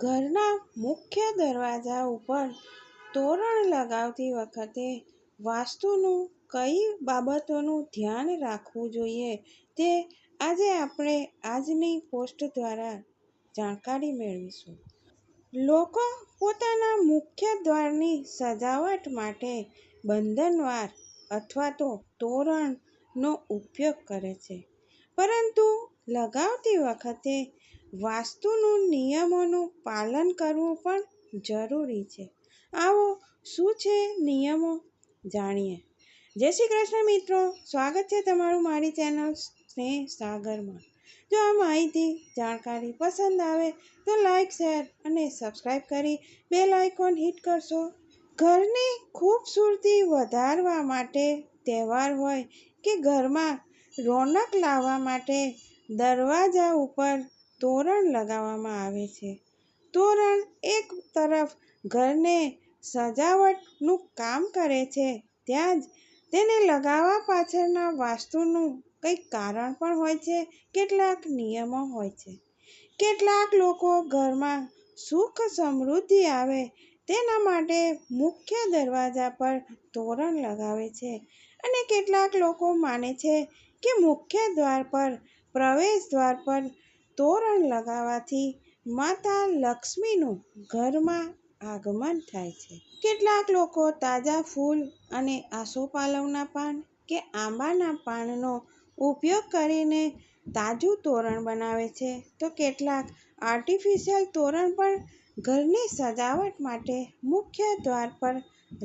ઘરના મુખ્ય દરવાજા ઉપર તોરણ લગાવતી વખતે વાસ્તુનું કઈ બાબતોનું ધ્યાન રાખવું જોઈએ તે આજે આપણે આજની પોસ્ટ દ્વારા જાણકારી મેળવીશું. લોકો પોતાના મુખ્ય દ્વારની સજાવટ માટે બંધનવાર અથવા તો તોરણનો ઉપયોગ કરે છે. પરંતુ લગાવતી વખતે વાસ્તુનું નિયમોનું પાલન કરવું પણ જરૂરી છે. આવો, શું છે નિયમો જાણીએ. જય શ્રી કૃષ્ણ મિત્રો સ્વાગત છે તમારું મારી ચેનલ સ્નેહ સાગરમાં. જો આ માહિતી, જાણકારી પસંદ આવે, તો લાઇક શેર અને સબસ્ક્રાઈબ કરી બે લાઇકોન હિટ કરશો. ઘરની ખૂબસૂરતી વધારવા માટે તહેવાર હોય કે ઘરમાં રોનક લાવવા માટે દરવાજા ઉપર તોરણ લગાવવામાં આવે છે. તોરણ એક તરફ ઘરને સજાવટનું કામ કરે છે, ત્યાં જ તેને લગાવવા પાછળના વાસ્તુનું કંઈક કારણ પણ હોય છે. કેટલાક નિયમો હોય છે. કેટલાક લોકો ઘરમાં સુખ સમૃદ્ધિ આવે તેના માટે મુખ્ય દરવાજા પર તોરણ લગાવે છે અને કેટલાક લોકો માને છે કે મુખ્ય દ્વાર પર, પ્રવેશ દ્વાર પર તોરણ લગાવવાથી માતા લક્ષ્મીનું ઘરમાં આગમન થાય છે. કેટલાક લોકો તાજા ફૂલ અને આસોપાલવના પાન કે આંબાના પાનનો ઉપયોગ કરીને તાજું તોરણ બનાવે છે તો કેટલાક આર્ટિફિશિયલ તોરણ પણ ઘરની સજાવટ માટે મુખ્ય દ્વાર પર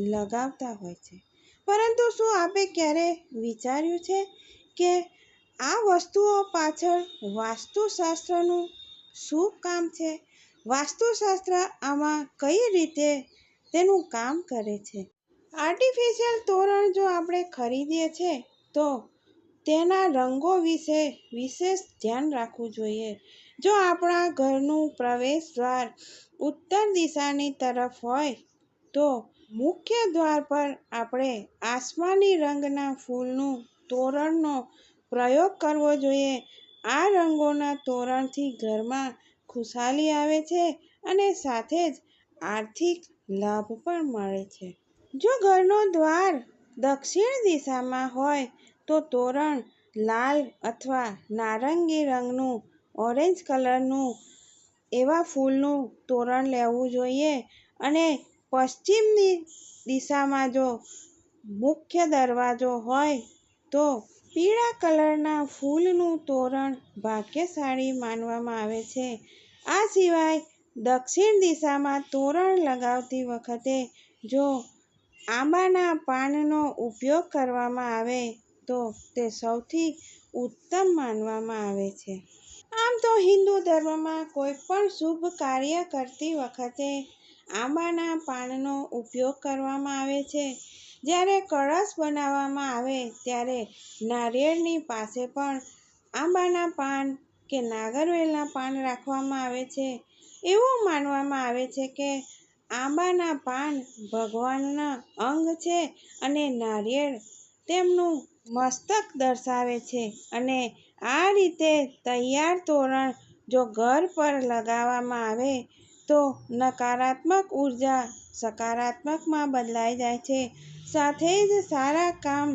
લગાવતા હોય છે. પરંતુ શું આપે ક્યારે વિચાર્યું છે કે આ વસ્તુઓ પાછળ વાસ્તુશાસ્ત્રનું શું કામ છે? વાસ્તુશાસ્ત્ર આમાં કઈ રીતે તેનું કામ કરે છે? આર્ટિફિશિયલ તોરણ જો આપણે ખરીદીએ છે, તો તેના રંગો વિશે વિશેષ ધ્યાન રાખવું જોઈએ. જો આપણા ઘરનું પ્રવેશ દ્વાર ઉત્તર દિશાની તરફ હોય, તો મુખ્ય દ્વાર પર આપણે આસમાની રંગના ફૂલનું તોરણનો પ્રયોગ કરવો જોઈએ. આ રંગોના તોરણથી ઘરમાં ખુશાલી આવે છે અને સાથે જ આર્થિક લાભ પણ મળે છે. જો ઘરનો દ્વાર દક્ષિણ દિશામાં હોય, તો તોરણ લાલ અથવા નારંગી રંગનું, ઓરેન્જ કલરનું એવા ફૂલનું તોરણ લેવું જોઈએ અને પશ્ચિમની દિશામાં જો મુખ્ય દરવાજો હોય, તો પીળા કલરના ફૂલનું તોરણ ભાગ્યશાળી માનવામાં આવે છે. આ સિવાય દક્ષિણ દિશામાં તોરણ લગાવતી વખતે જો આંબાના પાનનો ઉપયોગ કરવામાં આવે તો તે સૌથી ઉત્તમ માનવામાં આવે છે. આમ તો હિન્દુ ધર્મમાં કોઈ પણ શુભ કાર્ય કરતી વખતે આંબાના પાનનો ઉપયોગ કરવામાં આવે છે. જ્યારે કળશ બનાવવામાં આવે ત્યારે નારિયેળની પાસે પણ આંબાના પાન કે નાગરવેલના પાન રાખવામાં આવે છે. એવું માનવામાં આવે છે કે આંબાના પાન ભગવાનના અંગ છે અને નારિયેળ તેમનું મસ્તક દર્શાવે છે અને આ રીતે તૈયાર તોરણ જો ઘર પર લગાવવામાં આવે તો નકારાત્મક ઊર્જા સકારાત્મકમાં બદલાઈ જાય છે. સાથે જ સારા કામ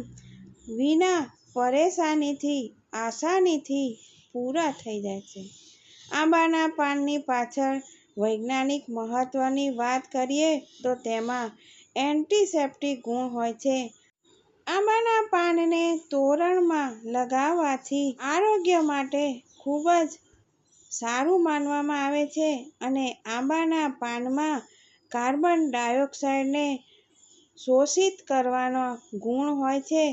વિના પરેશાનીથી, આસાનીથી પૂરા થઈ જાય છે. આંબાના પાનની પાછળ વૈજ્ઞાનિક મહત્વની વાત કરીએ તો તેમાં એન્ટિસેપ્ટિક ગુણ હોય છે. આંબાના પાનને તોરણમાં લગાવવાથી આરોગ્ય માટે ખૂબ જ સારું માનવામાં આવે છે અને આંબાના પાનમાં કાર્બન ડાયોક્સાઈડને શોષિત કરવાનો ગુણ હોય છે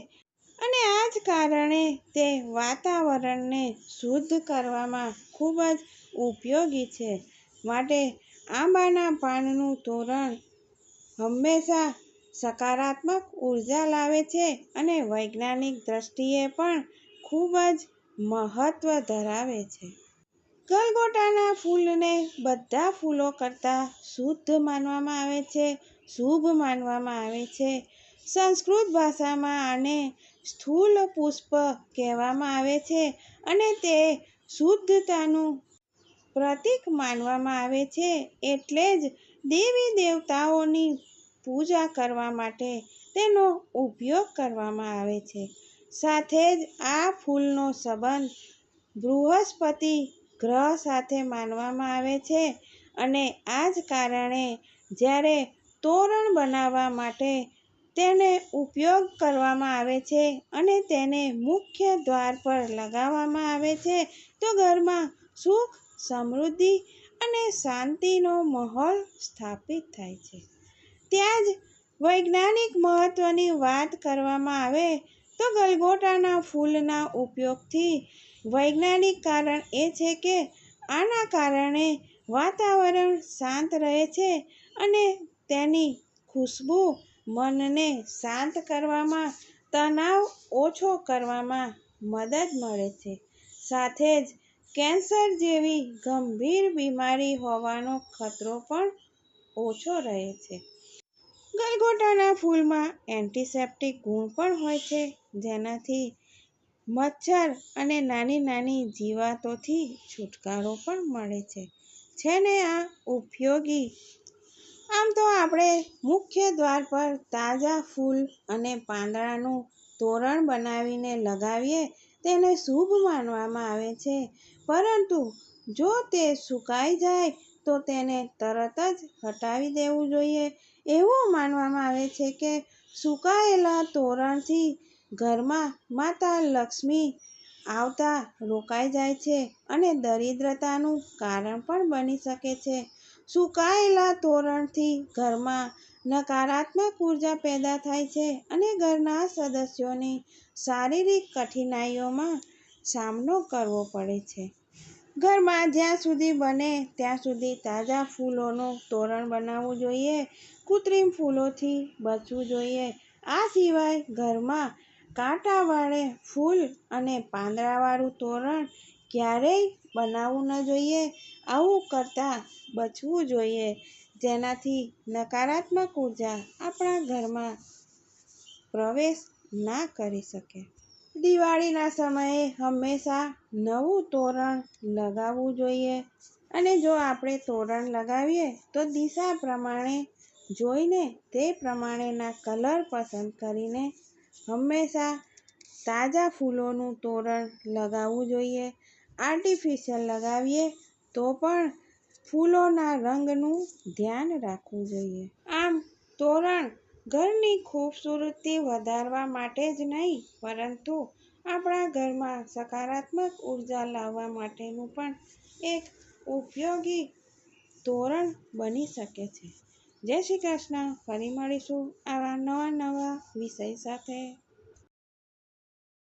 અને આ જ કારણે તે વાતાવરણને શુદ્ધ કરવામાં ખૂબ જ ઉપયોગી છે. માટે આંબાના પાનનું તોરણ હંમેશા સકારાત્મક ઊર્જા લાવે છે અને વૈજ્ઞાનિક દ્રષ્ટિએ પણ ખૂબ જ મહત્ત્વ ધરાવે છે. ગલગોટાના ફૂલને બધા ફૂલો કરતાં શુદ્ધ માનવામાં આવે છે, શુભ માનવામાં આવે છે. સંસ્કૃત ભાષામાં આને સ્થૂલ પુષ્પ કહેવામાં આવે છે અને તે શુદ્ધતાનું પ્રતીક માનવામાં આવે છે એટલે જ દેવી દેવતાઓની પૂજા કરવા માટે તેનો ઉપયોગ કરવામાં આવે છે સાથે જ આ ફૂલનો સંબંધ બૃહસ્પતિ ગ્રહ સાથે માનવામાં આવે છે અને આ જ કારણે જ્યારે તોરણ બનાવવા માટે તેને ઉપયોગ કરવામાં આવે છે અને તેને મુખ્ય દ્વાર પર લગાવવામાં આવે છે. તો ઘરમાં સુખ, સમૃદ્ધિ અને શાંતિનો માહોલ સ્થાપિત થાય છે. ત્યાં જ વૈજ્ઞાનિક મહત્ત્વની વાત કરવામાં આવે તો ગલગોટાના ફૂલના ઉપયોગથી વૈજ્ઞાનિક કારણ એ છે કે આના કારણે વાતાવરણ શાંત રહે છે અને તેની ખુશ્બુ મનને શાંત કરવામાં, તણાવ ઓછો કરવામાં મદદ મળે છે. સાથે જ કેન્સર જેવી ગંભીર બીમારી હોવાનો ખતરો પણ ઓછો રહે છે. ગલગોટાના ફૂલમાં એન્ટિસેપ્ટિક ગુણ પણ હોય છે, જેનાથી મચ્છર અને નાની નાની જીવાતોથી છુટકારો પણ મળે છે. છે ને આ ઉપયોગી આમ તો આપણે મુખ્ય દ્વાર પર તાજા ફૂલ અને પાંદડાનું તોરણ બનાવીને લગાવીએ તેને શુભ માનવામાં આવે છે. પરંતુ જો તે સુકાઈ જાય તો તેને તરત જ હટાવી દેવું જોઈએ. એવું માનવામાં આવે છે કે સુકાયેલા તોરણથી ઘરમાં માતા લક્ષ્મી આવતા રોકાઈ જાય છે અને દરિદ્રતાનું કારણ પણ બની શકે છે. સુકાયેલા તોરણથી ઘરમાં નકારાત્મક ઊર્જા પેદા થાય છે અને ઘરના સદસ્યોને શારીરિક કઠિનાઈઓમાં સામનો કરવો પડે છે. ઘરમાં જ્યાં સુધી બને ત્યાં સુધી તાજા ફૂલોનું તોરણ બનાવવું જોઈએ, કૃત્રિમ ફૂલોથી બચવું જોઈએ. આ સિવાય ઘરમાં કાંટાવાળે ફૂલ અને પાંદડાવાળું તોરણ ક્યારેય બનાવવું ન જોઈએ, આવું કરતાં બચવું જોઈએ. જેનાથી નકારાત્મક ઊર્જા આપણા ઘરમાં પ્રવેશ ના કરી શકે. દિવાળીના સમયે હંમેશા નવું તોરણ લગાવવું જોઈએ. અને જો આપણે તોરણ લગાવીએ, તો દિશા પ્રમાણે જોઈને તે પ્રમાણેના કલર પસંદ કરીને હંમેશા તાજા ફૂલોનું તોરણ લગાવવું જોઈએ. આર્ટિફિશિયલ લગાવીએ, તો પણ ફૂલોના રંગનું ધ્યાન રાખવું જોઈએ. આમ, તોરણ ઘરની ખૂબસૂરતી વધારવા માટે જ નહીં, પરંતુ આપણા ઘરમાં સકારાત્મક ઊર્જા લાવવા માટેનું પણ એક ઉપયોગી તોરણ બની શકે છે. જય શ્રી કૃષ્ણ. ફરી મળીશું આવા નવા નવા વિષય સાથે.